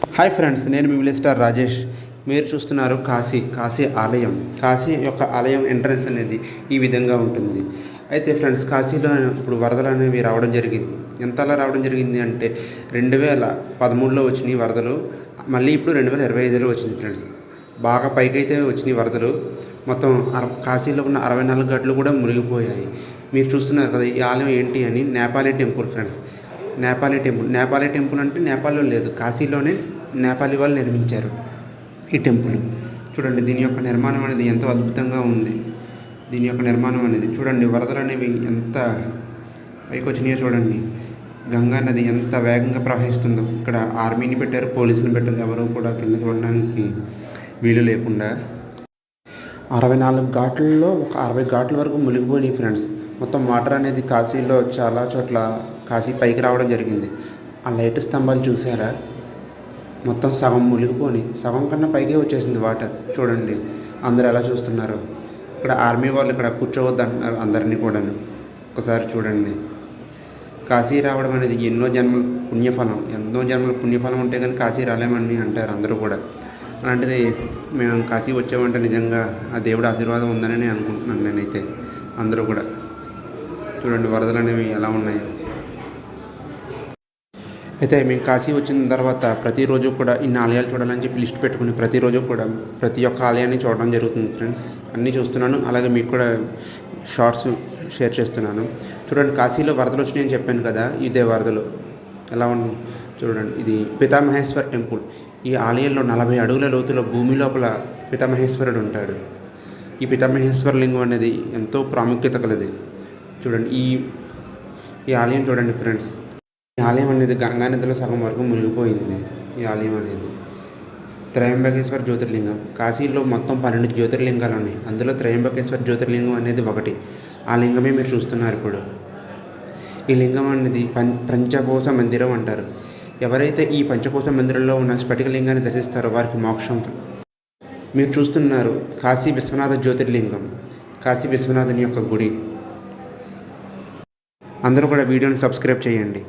Hi friends నేను మీ star Rajesh. మీరు చూస్తున్నారు కాశీ కాశీ ఆలయం. కాశీ యొక్క ఆలయం ఎంట్రన్స్ అనేది ఈ విధంగా ఉంటుంది. అయితే ఫ్రెండ్స్ కాశీలో ఇప్పుడు వరదలు అనేవి రావడం జరిగింది. ఎంతలా రావడం జరిగింది అంటే రెండు వేల పదమూడులో వచ్చినాయి వరదలు మళ్ళీ ఇప్పుడు రెండు వేల ఇరవై ఐదులో వచ్చింది ఫ్రెండ్స్ బాగా పైకైతే వచ్చినాయి వరదలు మొత్తం అర కాశీలో ఉన్న అరవై నాలుగు గట్లు కూడా మునిగిపోయాయి. మీరు చూస్తున్నారు కదా ఈ ఆలయం ఏంటి అని Nepali temple friends Nepali temple Nepali temple అంటే నేపాల్లో లేదు కాశీలోనే నేపాలీ వాళ్ళు నిర్మించారు ఈ టెంపుల్. చూడండి దీని యొక్క నిర్మాణం అనేది ఎంతో అద్భుతంగా ఉంది. దీని యొక్క నిర్మాణం అనేది చూడండి వరదలు అనేవి ఎంత పైకి వచ్చినాయో చూడండి. గంగా నది ఎంత వేగంగా ప్రవహిస్తుందో. ఇక్కడ ఆర్మీని పెట్టారు పోలీసుని పెట్టారు ఎవరు కూడా కిందకి వెళ్ళడానికి వీలు లేకుండా. అరవై నాలుగు ఘాట్లలో ఒక అరవై ఘాట్ల వరకు మునిగిపోయినాయి ఫ్రెండ్స్. మొత్తం వాటర్ అనేది కాశీలో చాలా చోట్ల కాశీ పైకి రావడం జరిగింది. ఆ లైట్ స్తంభాలు చూసారా? మొత్తం సగం మునిగిపోని సగం కన్నా పైకే వచ్చేసింది వాటర్. చూడండి అందరు ఎలా చూస్తున్నారు. ఇక్కడ ఆర్మీ వాళ్ళు ఇక్కడ కూర్చోవద్దు అంటున్నారు అందరినీ కూడాను. ఒకసారి చూడండి. కాశీ రావడం అనేది ఎన్నో జన్మల పుణ్యఫలం. ఎన్నో జన్మల పుణ్యఫలం ఉంటే కానీ కాశీ రాలేమని అంటారు అందరూ కూడా. అలాంటిది మేము కాశీ వచ్చామంటే నిజంగా ఆ దేవుడి ఆశీర్వాదం ఉందని నేను అనుకుంటున్నాను నేనైతే. అందరూ కూడా. చూడండి వరదలు అనేవి ఎలా ఉన్నాయో. అయితే మేము కాశీ వచ్చిన తర్వాత ప్రతిరోజు కూడా ఇన్ని ఆలయాలు చూడాలని చెప్పి లిస్ట్ పెట్టుకుని ప్రతిరోజు కూడా ప్రతి ఒక్క ఆలయాన్ని చూడడం జరుగుతుంది ఫ్రెండ్స్. అన్నీ చూస్తున్నాను. అలాగే మీకు కూడా షార్ట్స్ షేర్ చేస్తున్నాను. చూడండి కాశీలో వరదలు వచ్చినాయని చెప్పాను కదా ఇదే వరదలు. ఎలా ఉన్న చూడండి ఇది పితామహేశ్వర్ టెంపుల్. ఈ ఆలయంలో నలభై అడుగుల లోతులో భూమి లోపల పితామహేశ్వరుడు ఉంటాడు. ఈ పితామహేశ్వర లింగం అనేది ఎంతో ప్రాముఖ్యత కలది. చూడండి ఈ ఈ ఆలయం చూడండి ఫ్రెండ్స్. ఈ ఆలయం అనేది గంగా నదిలో సగం వరకు మునిగిపోయింది. ఈ ఆలయం అనేది త్రయంబకేశ్వర జ్యోతిర్లింగం. కాశీలో మొత్తం పన్నెండు జ్యోతిర్లింగాలు ఉన్నాయి అందులో త్రయంబకేశ్వర జ్యోతిర్లింగం అనేది ఒకటి. ఆ లింగమే మీరు చూస్తున్నారు ఇప్పుడు. ఈ లింగం అనేది పం పంచకోశ మందిరం అంటారు. ఎవరైతే ఈ పంచకోశ మందిరంలో ఉన్న స్ఫటిక లింగాన్ని దర్శిస్తారో వారికి మోక్షం. మీరు చూస్తున్నారు కాశీ విశ్వనాథ జ్యోతిర్లింగం. కాశీ విశ్వనాథుని యొక్క గుడి. అందరూ కూడా వీడియోని సబ్స్క్రైబ్ చేయండి.